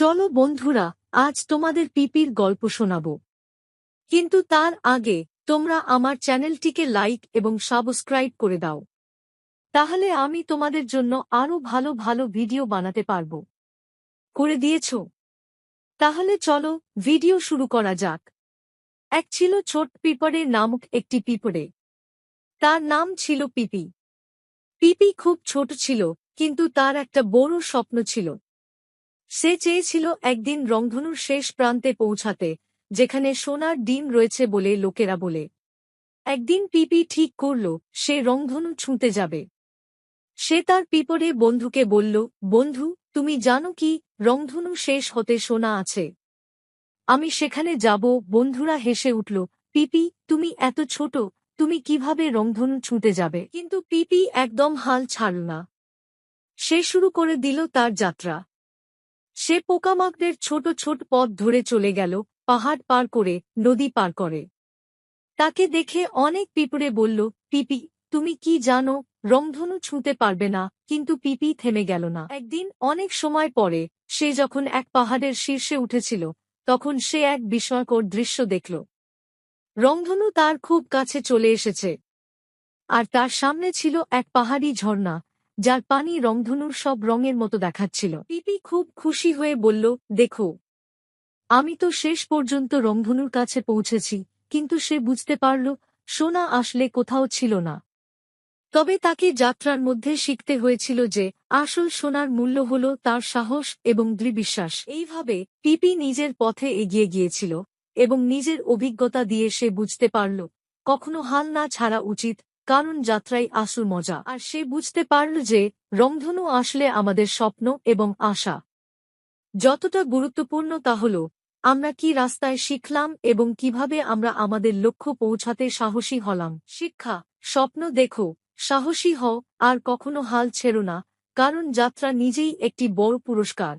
চলো বন্ধুরা, আজ তোমাদের পিপির গল্প শোনাব। কিন্তু তার আগে, তোমরা আমার চ্যানেলটিকে লাইক এবং সাবস্ক্রাইব করে দাও। তাহলে আমি তোমাদের জন্য আরও ভালো ভালো ভিডিও বানাতে পারব। করে দিয়েছ? তাহলে চলো, ভিডিও শুরু করা যাক। এক ছিল ছোট পিপড়ে নামক একটি পিপড়ে। তার নাম ছিল পিপি। পিপি খুব ছোট ছিল, কিন্তু তার একটা বড় স্বপ্ন ছিল। সে চেয়েছিল একদিন রংধনুর শেষ প্রান্তে পৌঁছাতে, যেখানে সোনার ডিম রয়েছে বলে লোকেরা বলে। একদিন পিপি ঠিক করল, সে রংধনু ছুঁতে যাবে। সে তার পিপরে বন্ধুকে বলল, বন্ধু, তুমি জানো কি, রংধনু শেষ হতে সোনা আছে। আমি সেখানে যাব। বন্ধুরা হেসে উঠল, পিপি, তুমি এত ছোট, তুমি কীভাবে রংধনু ছুঁতে যাবে? কিন্তু পিপি একদম হাল ছাড়ল না। সে শুরু করে দিল তার যাত্রা। সে পোকামাকড়ের ছোট ছোট পথ ধরে চলে গেল, পাহাড় পার করে, নদী পার করে। তাকে দেখে অনেক পিঁপড়ে বলল, পিপি, তুমি কি জানো, রংধনু ছুঁতে পারবে না, কিন্তু পিপি থেমে গেল না। একদিন অনেক সময় পরে, সে যখন এক পাহাড়ের শীর্ষে উঠেছিল, তখন সে এক বিস্ময়কর দৃশ্য দেখল। রংধনু তার খুব কাছে চলে এসেছে। আর তার সামনে ছিল এক পাহাড়ি ঝর্ণা যার পানি রংধনুর সব রঙের মতো দেখাচ্ছিল। পিপি খুব খুশি হয়ে বলল, দেখো, আমি তো শেষ পর্যন্ত রংধনুর কাছে পৌঁছেছি, কিন্তু সে বুঝতে পারল, সোনা আসলে কোথাও ছিল না। তবে তাকে যাত্রার মধ্যে শিখতে হয়েছিল যে, আসল সোনার মূল্য হল তার সাহস এবং দৃঢ়বিশ্বাস। এইভাবে পিপি নিজের পথে এগিয়ে গিয়েছিল এবং নিজের অভিজ্ঞতা দিয়ে সে বুঝতে পারল, কখনো হাল না ছাড়া উচিত কারণ যাত্রাই আসল মজা। আর সে বুঝতে পারল যে রংধনু আসলে আমাদের স্বপ্ন এবং আশা। যতটা গুরুত্বপূর্ণ তা হল, আমরা কি রাস্তায় শিখলাম এবং কীভাবে আমরা আমাদের লক্ষ্য পৌঁছাতে সাহসী হলাম। শিক্ষা, স্বপ্ন দেখো, সাহসী হও, আর কখনো হাল ছেড়ো না, কারণ যাত্রা নিজেই একটি বড় পুরস্কার।